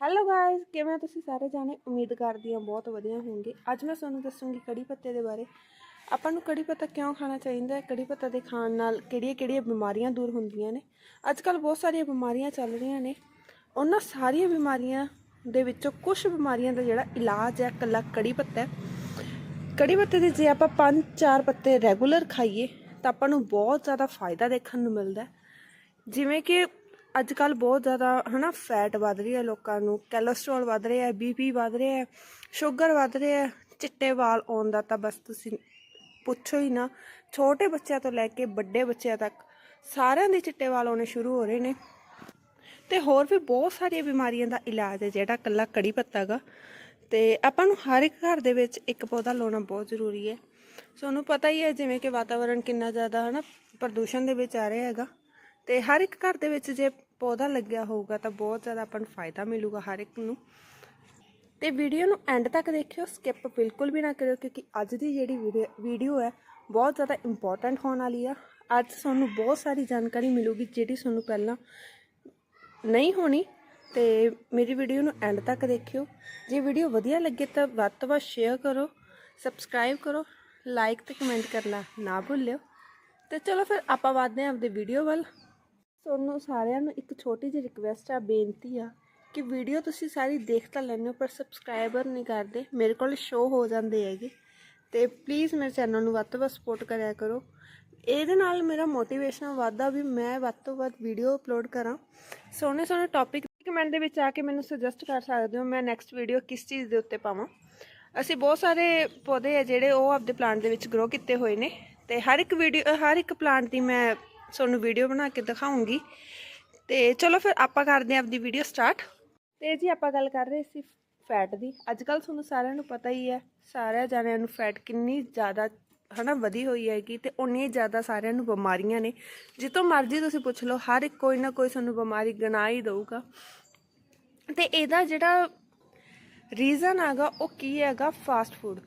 Hello guys ਕਿਵੇਂ ਤੁਸੀਂ ਸਾਰੇ ਜਾਣੇ? ਉਮੀਦ ਕਰਦੀ ਹਾਂ ਬਹੁਤ ਵਧੀਆ ਹੋਵੋਗੇ। ਅੱਜ ਮੈਂ ਤੁਹਾਨੂੰ ਦੱਸੂੰਗੀ ਕੜੀ ਪੱਤੇ ਦੇ ਬਾਰੇ। ਆਪਾਂ ਨੂੰ ਕੜੀ ਪੱਤਾ ਕਿਉਂ ਖਾਣਾ ਚਾਹੀਦਾ ਹੈ? ਕੜੀ ਪੱਤਾ ਦੇ ਖਾਣ ਨਾਲ ਕਿਹੜੀਆਂ ਕਿਹੜੀਆਂ ਬਿਮਾਰੀਆਂ ਦੂਰ ਹੁੰਦੀਆਂ ਨੇ? ਅੱਜ ਕੱਲ ਬਹੁਤ ਸਾਰੀਆਂ ਬਿਮਾਰੀਆਂ ਚੱਲ ਰਹੀਆਂ ਨੇ। ਉਹਨਾਂ ਸਾਰੀਆਂ ਬਿਮਾਰੀਆਂ ਦੇ ਵਿੱਚੋਂ ਕੁਝ ਬਿਮਾਰੀਆਂ ਦਾ ਜਿਹੜਾ ਇਲਾਜ ਹੈ, ਇਕੱਲਾ ਕੜੀ ਪੱਤਾ ਹੈ। ਕੜੀ ਪੱਤੇ ਦੇ ਜੇ ਆਪਾਂ ਪੰਜ ਚਾਰ ਪੱਤੇ ਰੈਗੂਲਰ ਖਾਈਏ, ਤਾਂ ਆਪਾਂ ਨੂੰ ਬਹੁਤ ਜ਼ਿਆਦਾ ਫਾਇਦਾ ਦੇਖਣ ਨੂੰ ਮਿਲਦਾ ਜਿਵੇਂ ਕਿ ਅੱਜ ਕੱਲ ਬਹੁਤ ਜ਼ਿਆਦਾ, ਹਨਾ ਫੈਟ ਵੱਧ ਰਹੀ ਹੈ ਲੋਕਾਂ ਨੂੰ ਕੋਲੇਸਟ੍ਰੋਲ ਵੱਧ ਰਿਹਾ ਹੈ ਬੀਪੀ ਵੱਧ ਰਿਹਾ ਹੈ ਸ਼ੂਗਰ ਵੱਧ ਰਿਹਾ ਹੈ, ਚਿੱਟੇ ਵਾਲ ਆਉਣ ਦਾ ਤਾਂ ਬਸ ਤੁਸੀਂ ਪੁੱਛੋ ਹੀ ਨਾ, ਛੋਟੇ ਬੱਚਿਆਂ ਤੋਂ ਲੈ ਕੇ ਵੱਡੇ ਬੱਚਿਆਂ ਤੱਕ ਸਾਰਿਆਂ ਦੇ ਚਿੱਟੇ ਵਾਲ ਆਉਣੇ ਸ਼ੁਰੂ ਹੋ ਰਹੇ ਨੇ। ਤੇ ਹੋਰ ਵੀ ਬਹੁਤ ਸਾਰੀਆਂ ਬਿਮਾਰੀਆਂ ਦਾ ਇਲਾਜ ਹੈ ਜਿਹੜਾ ਕੱਲਾ ਕੜੀ ਪੱਤਾ ਗਾ। ਤੇ ਆਪਾਂ ਨੂੰ ਹਰ ਇੱਕ ਘਰ ਦੇ ਵਿੱਚ ਇੱਕ ਪੌਦਾ ਲਾਉਣਾ ਬਹੁਤ ਜ਼ਰੂਰੀ ਹੈ। ਤੁਹਾਨੂੰ ਪਤਾ ਹੀ ਹੈ ਜਿਵੇਂ ਕਿ ਵਾਤਾਵਰਣ ਕਿੰਨਾ ਜ਼ਿਆਦਾ, ਹਨਾ, ਪ੍ਰਦੂਸ਼ਣ ਦੇ ਵਿੱਚ ਆ ਰਿਹਾ ਹੈਗਾ। ਤੇ ਹਰ ਇੱਕ ਘਰ ਦੇ ਵਿੱਚ ਜੇ ਪੌਦਾ ਲੱਗਿਆ ਹੋਊਗਾ ਤਾਂ ਬਹੁਤ ਜ਼ਿਆਦਾ ਆਪਾਂ ਨੂੰ ਫਾਇਦਾ ਮਿਲੂਗਾ ਹਰ ਇੱਕ ਨੂੰ। ਤੇ ਵੀਡੀਓ ਨੂੰ ਐਂਡ ਤੱਕ ਦੇਖਿਓ, ਸਕਿਪ ਬਿਲਕੁਲ ਵੀ ਨਾ ਕਰਿਓ ਕਿਉਂਕਿ ਅੱਜ ਦੀ ਜਿਹੜੀ ਵੀਡੀਓ ਹੈ, ਬਹੁਤ ਜ਼ਿਆਦਾ ਇੰਪੋਰਟੈਂਟ ਹੋਣ ਵਾਲੀ ਆ। ਅੱਜ ਤੁਹਾਨੂੰ ਬਹੁਤ ਸਾਰੀ ਜਾਣਕਾਰੀ ਮਿਲੂਗੀ ਜਿਹੜੀ ਤੁਹਾਨੂੰ ਪਹਿਲਾਂ ਨਹੀਂ ਹੋਣੀ। ਤੇ ਮੇਰੀ ਵੀਡੀਓ ਨੂੰ ਐਂਡ ਤੱਕ ਦੇਖਿਓ। ਜੇ ਵੀਡੀਓ ਵਧੀਆ ਲੱਗੇ ਤਾਂ ਵੱਧ ਤੋਂ ਵੱਧ ਸ਼ੇਅਰ ਕਰੋ ਸਬਸਕ੍ਰਾਈਬ ਕਰੋ ਲਾਈਕ ਤੇ ਕਮੈਂਟ ਕਰਨਾ ਨਾ ਭੁੱਲਿਓ। ਤੇ ਚਲੋ ਫਿਰ ਆਪਾਂ ਵਧਦੇ ਹਾਂ ਆਪਦੇ ਵੀਡੀਓ ਵੱਲ। ਤੁਹਾਨੂੰ ਸਾਰਿਆਂ ਨੂੰ ਇੱਕ ਛੋਟੀ ਜਿਹੀ ਰਿਕਵੈਸਟ ਆ, ਬੇਨਤੀ ਆ ਕਿ ਵੀਡੀਓ ਤੁਸੀਂ ਸਾਰੀ ਦੇਖ ਤਾਂ ਲੈਂਦੇ ਹੋ, ਪਰ ਸਬਸਕ੍ਰਾਈਬਰ ਨਹੀਂ ਕਰਦੇ। ਮੇਰੇ ਕੋਲ ਸ਼ੋ ਹੋ ਜਾਂਦੇ ਹੈਗੇ। ਤੇ ਪਲੀਜ਼ ਮੇਰੇ ਚੈਨਲ ਨੂੰ ਵੱਧ ਤੋਂ ਵੱਧ ਸਪੋਰਟ ਕਰਿਆ ਕਰੋ। ਇਹਦੇ ਨਾਲ ਮੇਰਾ ਮੋਟੀਵੇਸ਼ਨ ਵੱਧਦਾ ਵੀ ਮੈਂ ਵੱਧ ਤੋਂ ਵੱਧ ਵੀਡੀਓ ਅਪਲੋਡ ਕਰਾਂ। ਸੋਹਣੇ ਸੋਹਣੇ ਟੌਪਿਕ ਕਮੈਂਟ ਦੇ ਵਿੱਚ ਆ ਕੇ ਮੈਨੂੰ ਸੁਜੈਸਟ ਕਰ ਸਕਦੇ ਹੋ, ਮੈਂ ਨੈਕਸਟ ਵੀਡੀਓ ਕਿਸ ਚੀਜ਼ ਦੇ ਉੱਤੇ ਪਾਵਾਂ। ਅਸੀਂ ਬਹੁਤ ਸਾਰੇ ਪੌਦੇ ਆ ਜਿਹੜੇ ਉਹ ਆਪਦੇ ਪਲਾਂਟ ਦੇ ਵਿੱਚ ਗਰੋ ਕੀਤੇ ਹੋਏ ਨੇ। ਤੇ ਹਰ ਇੱਕ ਵੀਡੀਓ ਹਰ ਇੱਕ ਪਲਾਂਟ ਦੀ ਮੈਂ ਤੁਹਾਨੂੰ ਵੀਡੀਓ ਬਣਾ ਕੇ ਦਿਖਾਉਂਗੀ। ਤੇ ਚਲੋ ਫਿਰ ਆਪਾਂ ਕਰਦੇ ਹਾਂ ਆਪਦੀ ਵੀਡੀਓ ਸਟਾਰਟ ਤੇ ਜੀ ਆਪਾਂ ਗੱਲ ਕਰ ਰਹੇ ਸੀ ਫੈਟ ਦੀ। ਅੱਜ ਕੱਲ ਤੁਹਾਨੂੰ ਸਾਰਿਆਂ ਨੂੰ ਪਤਾ ਹੀ ਹੈ, ਸਾਰਿਆਂ ਜਣਿਆਂ ਨੂੰ ਫੈਟ ਕਿੰਨੀ ਜ਼ਿਆਦਾ, ਹਨਾ, ਵਧੀ ਹੋਈ ਹੈਗੀ ਤੇ ਉਨੀ ਜ਼ਿਆਦਾ ਸਾਰਿਆਂ ਨੂੰ ਬਿਮਾਰੀਆਂ ਨੇ। ਜਿੱਤੋਂ ਮਰਜ਼ੀ ਤੁਸੀਂ ਪੁੱਛ ਲਓ, ਹਰ ਇੱਕ ਕੋਈ ਨਾ ਕੋਈ ਤੁਹਾਨੂੰ ਬਿਮਾਰੀ ਗਣਾ ਹੀ ਦਊਗਾ। ਤੇ ਇਹਦਾ ਜਿਹੜਾ ਰੀਜ਼ਨ ਹੈਗਾ, ਉਹ ਕੀ ਹੈਗਾ? ਫਾਸਟ ਫੂਡ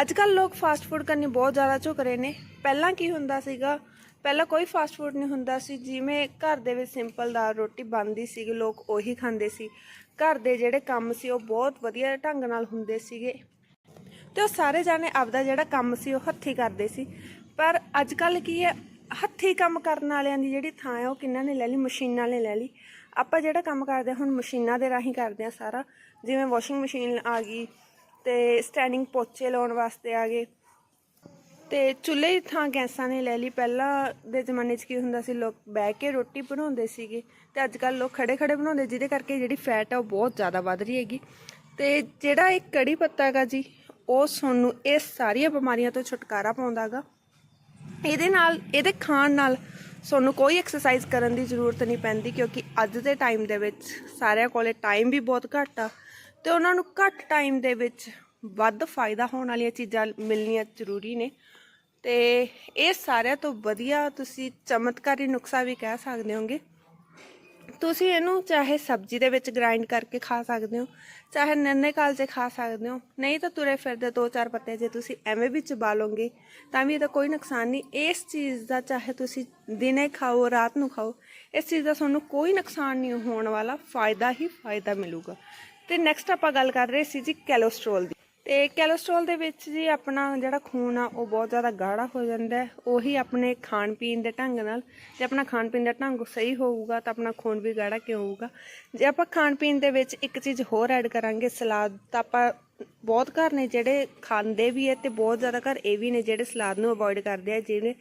ਅੱਜ ਕੱਲ ਲੋਕ ਫਾਸਟ ਫੂਡ ਕਰਨੀ ਬਹੁਤ ਜ਼ਿਆਦਾ ਝੁਕ ਰਹੇ ਨੇ। ਪਹਿਲਾਂ ਕੀ ਹੁੰਦਾ ਸੀਗਾ ਪਹਿਲਾਂ ਕੋਈ ਫਾਸਟ ਫੂਡ ਨਹੀਂ ਹੁੰਦਾ ਸੀ, ਜਿਵੇਂ ਘਰ ਦੇ ਵਿੱਚ ਸਿੰਪਲ ਦਾਲ ਰੋਟੀ ਬਣਦੀ ਸੀਗੀ, ਲੋਕ ਉਹੀ ਖਾਂਦੇ ਸੀ। ਘਰ ਦੇ ਜਿਹੜੇ ਕੰਮ ਸੀ, ਉਹ ਬਹੁਤ ਵਧੀਆ ਢੰਗ ਨਾਲ ਹੁੰਦੇ ਸੀਗੇ। ਤੇ ਉਹ ਸਾਰੇ ਜਾਣੇ ਆਪਦਾ ਜਿਹੜਾ ਕੰਮ ਸੀ, ਉਹ ਹੱਥੀ ਕਰਦੇ ਸੀ। ਪਰ ਅੱਜ ਕੱਲ ਕੀ ਹੈ, ਹੱਥੀ ਕੰਮ ਕਰਨ ਵਾਲਿਆਂ ਦੀ ਜਿਹੜੀ ਥਾਂ ਹੈ, ਉਹ ਕਿੰਨਾਂ ਨੇ ਲੈ ਲਈ? ਮਸ਼ੀਨਾਂ ਨੇ ਲੈ ਲਈ। ਆਪਾਂ ਜਿਹੜਾ ਕੰਮ ਕਰਦੇ ਹਾਂ, ਹੁਣ ਮਸ਼ੀਨਾਂ ਦੇ ਰਾਹੀਂ ਕਰਦੇ ਆ ਸਾਰਾ। ਜਿਵੇਂ ਵਾਸ਼ਿੰਗ ਮਸ਼ੀਨ ਆ ਗਈ ਤੇ ਸਟੈਂਡਿੰਗ ਪੋਚੇ ਲਾਉਣ ਵਾਸਤੇ ਆ ਗਏ। ਤੇ ਚੁੱਲ੍ਹੇ ਦੀ ਥਾਂ ਗੈਸਾਂ ਨੇ ਲੈ ਲਈ। ਪਹਿਲਾਂ ਦੇ ਜ਼ਮਾਨੇ 'ਚ ਕੀ ਹੁੰਦਾ ਸੀ, ਲੋਕ ਬਹਿ ਕੇ ਰੋਟੀ ਬਣਾਉਂਦੇ ਸੀਗੇ ਤੇ ਅੱਜ ਕੱਲ ਲੋਕ ਖੜੇ ਖੜੇ ਬਣਾਉਂਦੇ, ਜਿਹਦੇ ਕਰਕੇ ਜਿਹੜੀ ਫੈਟ ਆ ਉਹ ਬਹੁਤ ਜ਼ਿਆਦਾ ਵੱਧ ਰਹੀ ਹੈਗੀ। ਤੇ ਜਿਹੜਾ ਇਹ ਕੜੀ ਪੱਤਾ ਹੈਗਾ ਜੀ, ਉਹ ਸਾਨੂੰ ਇਹ ਸਾਰੀਆਂ ਬਿਮਾਰੀਆਂ ਤੋਂ ਛੁਟਕਾਰਾ ਪਾਉਂਦਾਗਾ ਇਹਦੇ ਨਾਲ, ਇਹਦੇ ਖਾਣ ਨਾਲ ਸਾਨੂੰ ਕੋਈ ਐਕਸਰਸਾਈਜ਼ ਕਰਨ ਦੀ ਜ਼ਰੂਰਤ ਨਹੀਂ ਪੈਂਦੀ, ਕਿਉਂਕਿ ਅੱਜ ਦੇ ਟਾਈਮ ਦੇ ਵਿੱਚ ਸਾਰਿਆਂ ਕੋਲੇ ਟਾਈਮ ਵੀ ਬਹੁਤ ਘੱਟ ਆ ਤੇ ਉਹਨਾਂ ਨੂੰ ਘੱਟ ਟਾਈਮ ਦੇ ਵਿੱਚ ਵੱਧ ਫਾਇਦਾ ਹੋਣ ਵਾਲੀਆਂ ਚੀਜ਼ਾਂ ਮਿਲਣੀਆਂ ਜ਼ਰੂਰੀ ਨੇ। ਤੇ ਇਹ ਸਾਰਿਆਂ ਤੋਂ ਵਧੀਆ ਤੁਸੀਂ ਚਮਤਕਾਰੀ ਨੁਕਸਾ ਵੀ ਕਹਿ ਸਕਦੇ ਹੋਗੇ। ਤੁਸੀਂ ਇਹਨੂੰ ਚਾਹੇ ਸਬਜ਼ੀ ਦੇ ਵਿੱਚ ਗ੍ਰਾਈਂਡ ਕਰਕੇ ਖਾ ਸਕਦੇ ਹੋ, ਚਾਹੇ ਨੰਨੇ ਕਾਲ 'ਚ ਖਾ ਸਕਦੇ ਹੋ, ਨਹੀਂ ਤਾਂ ਤੁਰੇ ਫਿਰਦੇ ਦੋ ਚਾਰ ਪੱਤੇ ਜੇ ਤੁਸੀਂ ਐਵੇਂ ਵੀ ਚਬਾ ਲਓਗੇ, ਤਾਂ ਵੀ ਇਹਦਾ ਕੋਈ ਨੁਕਸਾਨ ਨਹੀਂ। ਇਸ ਚੀਜ਼ ਦਾ ਚਾਹੇ ਤੁਸੀਂ ਦਿਨੇ ਖਾਓ, ਰਾਤ ਨੂੰ ਖਾਓ, ਇਸ ਚੀਜ਼ ਦਾ ਤੁਹਾਨੂੰ ਕੋਈ ਨੁਕਸਾਨ ਨਹੀਂ ਹੋਣ ਵਾਲਾ, ਫਾਇਦਾ ਹੀ ਫਾਇਦਾ ਮਿਲੂਗਾ। ਤੇ ਨੈਕਸਟ ਆਪਾਂ ਗੱਲ ਕਰ ਰਹੇ ਸੀ ਜੀ ਕੋਲੇਸਟ੍ਰੋਲ ਦੀ। ਤੇ ਕੋਲੇਸਟ੍ਰੋਲ ਦੇ ਵਿੱਚ ਜੀ ਆਪਣਾ ਜਿਹੜਾ ਖੂਨ ਆ, ਉਹ ਬਹੁਤ ਜ਼ਿਆਦਾ ਗਾੜਾ ਹੋ ਜਾਂਦਾ ਹੈ। ਉਹੀ ਆਪਣੇ ਖਾਣ ਪੀਣ ਦੇ ਢੰਗ ਨਾਲ, ਜੇ ਆਪਣਾ ਖਾਣ ਪੀਣ ਦਾ ਢੰਗ ਸਹੀ ਹੋਊਗਾ ਤਾਂ ਆਪਣਾ ਖੂਨ ਵੀ ਗਾੜਾ ਕਿਉਂ ਹੋਊਗਾ? ਜੇ ਆਪਾਂ ਖਾਣ ਪੀਣ ਦੇ ਵਿੱਚ ਇੱਕ ਚੀਜ਼ ਹੋਰ ਐਡ ਕਰਾਂਗੇ, ਸਲਾਦ, ਤਾਂ ਆਪਾਂ ਬਹੁਤ ਘਰ ਨੇ ਜਿਹੜੇ ਖਾਂਦੇ ਵੀ ਹੈ ਤੇ ਬਹੁਤ ਜ਼ਿਆਦਾ ਘਰ ਇਹ ਵੀ ਨੇ ਜਿਹੜੇ ਸਲਾਦ ਨੂੰ ਅਵੋਇਡ ਕਰਦੇ ਆ ਜਿਹੜੇ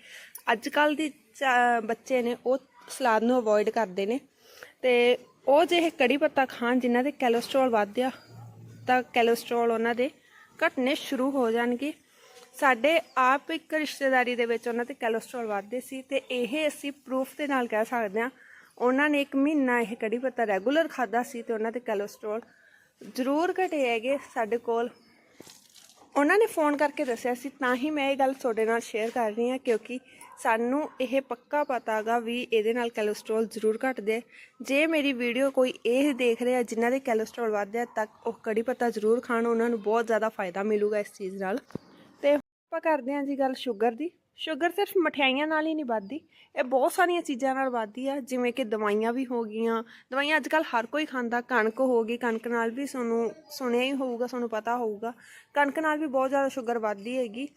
ਅੱਜ ਕੱਲ ਦੀ ਬੱਚੇ ਨੇ ਉਹ ਸਲਾਦ ਨੂੰ ਅਵੋਇਡ ਕਰਦੇ ਨੇ। ਤੇ ਉਹ ਜੇ ਕੜੀ ਪੱਤਾ ਖਾਣ ਜਿਨ੍ਹਾਂ ਦੇ ਕੋਲੇਸਟ੍ਰੋਲ ਆ, ਤਾਂ ਕੋਲੇਸਟ੍ਰੋਲ ਉਹਨਾਂ ਦੇ ਘਟਨੇ ਸ਼ੁਰੂ ਹੋ ਜਾਣਗੇ। ਸਾਡੇ ਆਪ ਇੱਕ ਰਿਸ਼ਤੇਦਾਰੀ ਦੇ ਵਿੱਚ ਉਹਨਾਂ ਤੇ ਕੋਲੇਸਟ੍ਰੋਲ ਵੱਧਦੇ ਸੀ ਤੇ ਇਹ ਅਸੀਂ ਪ੍ਰੂਫ ਦੇ ਨਾਲ ਕਹਿ ਸਕਦੇ ਹਾਂ, ਉਹਨਾਂ ਨੇ ਇੱਕ ਮਹੀਨਾ ਇਹ ਕੜੀ ਪੱਤਾ ਰੈਗੂਲਰ ਖਾਦਾ ਸੀ ਤੇ ਉਹਨਾਂ ਦੇ ਕੋਲੇਸਟ੍ਰੋਲ ਜ਼ਰੂਰ ਘਟੇ ਹੈਗੇ ਸਾਡੇ ਕੋਲ। ਉਹਨਾਂ ਨੇ ਫੋਨ ਕਰਕੇ ਦੱਸਿਆ ਸੀ, ਤਾਂ ਹੀ ਮੈਂ ਇਹ ਗੱਲ ਤੁਹਾਡੇ ਨਾਲ ਸ਼ੇਅਰ ਕਰ ਰਹੀ ਹਾਂ ਕਿਉਂਕਿ ਸਾਨੂੰ ਇਹ ਪੱਕਾ ਪਤਾਗਾ ਵੀ ਇਹਦੇ ਨਾਲ ਕੋਲੇਸਟ੍ਰੋਲ ਜ਼ਰੂਰ ਘਟਦੇ ਜੇ ਮੇਰੀ ਵੀਡੀਓ ਕੋਈ ਇਹ ਦੇਖ ਰਿਹਾ ਜਿਨ੍ਹਾਂ ਦੇ ਕੋਲੇਸਟ੍ਰੋਲ ਵਧਿਆ ਤੱਕ ਉਹ ਕੜੀ ਪੱਤਾ ਜ਼ਰੂਰ ਖਾਣ, ਉਹਨਾਂ ਨੂੰ ਬਹੁਤ ਜ਼ਿਆਦਾ ਫਾਇਦਾ ਮਿਲੂਗਾ ਇਸ ਚੀਜ਼ ਨਾਲ। ਤੇ ਆਪਾਂ ਕਰਦੇ ਹਾਂ ਜੀ ਗੱਲ ਸ਼ੂਗਰ ਦੀ। ਸ਼ੂਗਰ ਸਿਰਫ ਮਠਿਆਈਆਂ ਨਾਲ ਹੀ ਨਹੀਂ ਵੱਧਦੀ, ਇਹ ਬਹੁਤ ਸਾਰੀਆਂ ਚੀਜ਼ਾਂ ਨਾਲ ਵੱਧਦੀ ਆ, ਜਿਵੇਂ ਕਿ ਦਵਾਈਆਂ ਵੀ ਹੋ ਗਈਆਂ। ਦਵਾਈਆਂ ਅੱਜ ਕੱਲ ਹਰ ਕੋਈ ਖਾਂਦਾ, ਕਣਕ ਹੋ ਗਈ, ਕਣਕ ਨਾਲ ਵੀ ਤੁਹਾਨੂੰ ਸੁਣਿਆ ਹੀ ਹੋਊਗਾ ਤੁਹਾਨੂੰ ਪਤਾ ਹੋਊਗਾ। ਕਣਕ ਨਾਲ ਵੀ ਬਹੁਤ ਜ਼ਿਆਦਾ ਸ਼ੂਗਰ ਵੱਧਦੀ ਹੈਗੀ,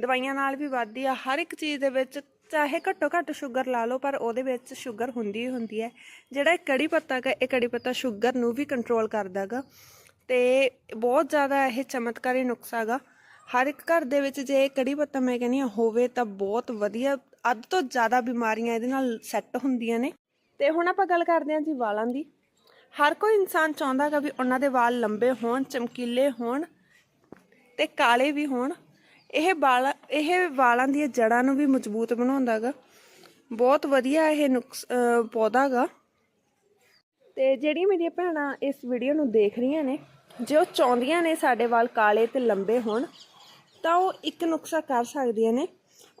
ਦਵਾਈਆਂ ਨਾਲ ਵੀ ਵੱਧਦੀ ਆ। ਹਰ ਇੱਕ ਚੀਜ਼ ਦੇ ਵਿੱਚ ਚਾਹੇ ਘੱਟੋ ਘੱਟ ਸ਼ੂਗਰ ਲਾ ਲਓ, ਪਰ ਉਹਦੇ ਵਿੱਚ ਸ਼ੂਗਰ ਹੁੰਦੀ ਹੀ ਹੁੰਦੀ ਹੈ। ਜਿਹੜਾ ਇਹ ਕੜੀ ਪੱਤਾ ਗਾ ਇਹ ਕੜੀ ਪੱਤਾ ਸ਼ੂਗਰ ਨੂੰ ਵੀ ਕੰਟਰੋਲ ਕਰਦਾ ਗਾ। ਤੇ ਬਹੁਤ ਜ਼ਿਆਦਾ ਇਹ ਚਮਤਕਾਰੀ ਨੁਕਸਾ ਗਾ ਹਰ ਇੱਕ ਘਰ ਦੇ ਵਿੱਚ ਜੇ ਇਹ ਕੜੀ ਪੱਤਾ ਮੈਂ ਕਹਿੰਦੀ ਹਾਂ ਹੋਵੇ ਤਾਂ ਬਹੁਤ ਵਧੀਆ, ਅੱਧ ਤੋਂ ਜ਼ਿਆਦਾ ਬਿਮਾਰੀਆਂ ਇਹਦੇ ਨਾਲ ਸੈੱਟ ਹੁੰਦੀਆਂ ਨੇ। ਤੇ ਹੁਣ ਆਪਾਂ ਗੱਲ ਕਰਦੇ ਹਾਂ ਜੀ ਵਾਲਾਂ ਦੀ। ਹਰ ਕੋਈ ਇਨਸਾਨ ਚਾਹੁੰਦਾ ਗਾ ਵੀ ਉਹਨਾਂ ਦੇ ਵਾਲ ਲੰਬੇ ਹੋਣ, ਚਮਕੀਲੇ ਹੋਣ ਤੇ ਕਾਲੇ ਵੀ ਹੋਣ। ਇਹ ਵਾਲ, ਇਹ ਵਾਲਾਂ ਦੀਆਂ ਜੜ੍ਹਾਂ ਨੂੰ ਵੀ ਮਜ਼ਬੂਤ ਬਣਾਉਂਦਾ ਗਾ ਬਹੁਤ ਵਧੀਆ ਇਹ ਨੁਕਸ, ਅਹ ਪੌਦਾ ਗਾ ਤੇ ਜਿਹੜੀਆਂ ਮੇਰੀਆਂ ਭੈਣਾਂ ਇਸ ਵੀਡੀਓ ਨੂੰ ਦੇਖ ਰਹੀਆਂ ਨੇ, ਜੇ ਉਹ ਚਾਹੁੰਦੀਆਂ ਨੇ ਸਾਡੇ ਵਾਲ ਕਾਲੇ ਤੇ ਲੰਬੇ ਹੋਣ ਤਾਂ ਉਹ ਇੱਕ ਨੁਕਸਾ ਕਰ ਸਕਦੀਆਂ ਨੇ।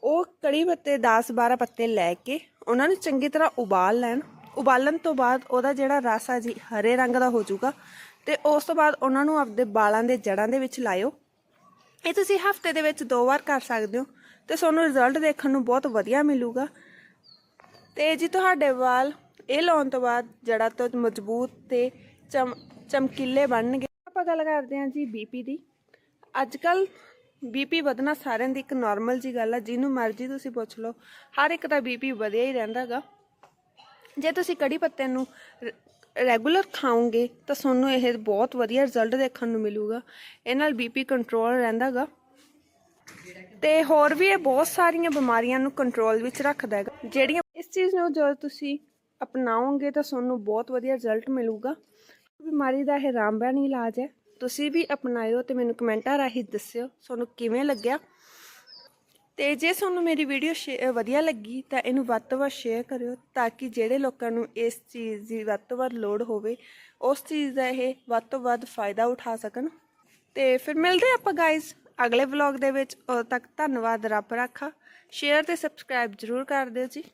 ਉਹ ਕੜੀ ਪੱਤੇ 10 12 ਪੱਤੇ ਲੈ ਕੇ ਉਹਨਾਂ ਨੂੰ ਚੰਗੀ ਤਰ੍ਹਾਂ ਉਬਾਲ ਲੈਣ। ਉਬਾਲਣ ਤੋਂ ਬਾਅਦ ਉਹਦਾ ਜਿਹੜਾ ਰਸ ਆ ਜੀ, ਹਰੇ ਰੰਗ ਦਾ ਹੋ ਜਾਊਗਾ ਤੇ ਉਸ ਤੋਂ ਬਾਅਦ ਉਹਨਾਂ ਨੂੰ ਆਪਦੇ ਵਾਲਾਂ ਦੇ ਜੜਾਂ ਦੇ ਵਿੱਚ ਲਾਇਓ। ਇਹ ਤੁਸੀਂ ਹਫ਼ਤੇ ਦੇ ਵਿੱਚ ਦੋ ਵਾਰ ਕਰ ਸਕਦੇ ਹੋ ਤੇ ਤੁਹਾਨੂੰ ਰਿਜ਼ਲਟ ਦੇਖਣ ਨੂੰ ਬਹੁਤ ਵਧੀਆ ਮਿਲੂਗਾ। ਤੇ ਜੀ ਤੁਹਾਡੇ ਵਾਲ ਇਹ ਲਾਉਣ ਤੋਂ ਬਾਅਦ ਜੜਾ ਤੋਂ ਮਜ਼ਬੂਤ ਤੇ ਚਮ, ਚਮਕੀਲੇ ਬਣਨਗੇ। ਆਪਾਂ ਗੱਲ ਕਰਦੇ ਹਾਂ ਜੀ ਬੀਪੀ ਦੀ। ਅੱਜ ਕੱਲ ਬੀਪੀ ਵਧਣਾ ਸਾਰਿਆਂ ਦੀ ਇੱਕ ਨਾਰਮਲ ਜੀ ਗੱਲ ਆ, ਜਿਹਨੂੰ ਮਰਜ਼ੀ ਤੁਸੀਂ ਪੁੱਛ ਲਓ। ਹਰ ਇੱਕ ਦਾ ਬੀਪੀ ਵਧਿਆ ਹੀ ਰਹਿੰਦਾਗਾ ਜੇ ਤੁਸੀਂ ਕੜੀ ਪੱਤੇ ਨੂੰ ਰੈਗੂਲਰ ਖਾਓਗੇ, ਤਾਂ ਤੁਹਾਨੂੰ ਇਹ ਬਹੁਤ ਵਧੀਆ ਰਿਜ਼ਲਟ ਦੇਖਣ ਨੂੰ ਮਿਲੂਗਾ। ਇਹ ਨਾਲ ਬੀਪੀ ਕੰਟਰੋਲ ਰਹਿੰਦਾਗਾ ਤੇ ਹੋਰ ਵੀ ਇਹ ਬਹੁਤ ਸਾਰੀਆਂ ਬਿਮਾਰੀਆਂ ਨੂੰ ਕੰਟਰੋਲ ਵਿੱਚ ਰੱਖਦਾ ਹੈਗਾ। ਜਿਹੜੀਆਂ ਇਸ ਚੀਜ਼ ਨੂੰ ਜਦੋਂ ਤੁਸੀਂ ਅਪਣਾਓਗੇ, ਤਾਂ ਤੁਹਾਨੂੰ ਬਹੁਤ ਵਧੀਆ ਰਿਜ਼ਲਟ ਮਿਲੂਗਾ। ਬਿਮਾਰੀ ਦਾ ਇਹ ਰਾਮਬਾਣ ਇਲਾਜ ਹੈ। ਤੁਸੀਂ ਵੀ ਅਪਣਾਇਓ ਤੇ ਮੈਨੂੰ ਕਮੈਂਟਾਂ ਰਾਹੀਂ ਦੱਸਿਓ ਤੁਹਾਨੂੰ ਕਿਵੇਂ ਲੱਗਿਆ। ਤੇ ਜੇ ਤੁਹਾਨੂੰ ਮੇਰੀ ਵੀਡੀਓ ਵਧੀਆ ਲੱਗੀ ਤਾਂ ਇਹਨੂੰ ਵੱਧ ਤੋਂ ਵੱਧ ਸ਼ੇਅਰ ਕਰਿਓ ਤਾਂ ਕਿ ਜਿਹੜੇ ਲੋਕਾਂ ਨੂੰ ਇਸ ਚੀਜ਼ ਦੀ ਵੱਧ ਤੋਂ ਵੱਧ ਲੋੜ ਹੋਵੇ, ਉਸ ਚੀਜ਼ ਦਾ ਇਹ ਵੱਧ ਤੋਂ ਵੱਧ ਫਾਇਦਾ ਉਠਾ ਸਕਣ। ਤੇ ਫਿਰ ਮਿਲਦੇ ਹਾਂ ਆਪਾਂ ਗਾਇਜ਼ ਅਗਲੇ ਵਲੌਗ ਦੇ ਵਿੱਚ। ਉਦੋਂ ਤੱਕ ਧੰਨਵਾਦ ਰੱਬ ਰਾਖਾ। ਸ਼ੇਅਰ ਤੇ ਸਬਸਕ੍ਰਾਈਬ ਜ਼ਰੂਰ ਕਰ ਦਿਓ ਜੀ।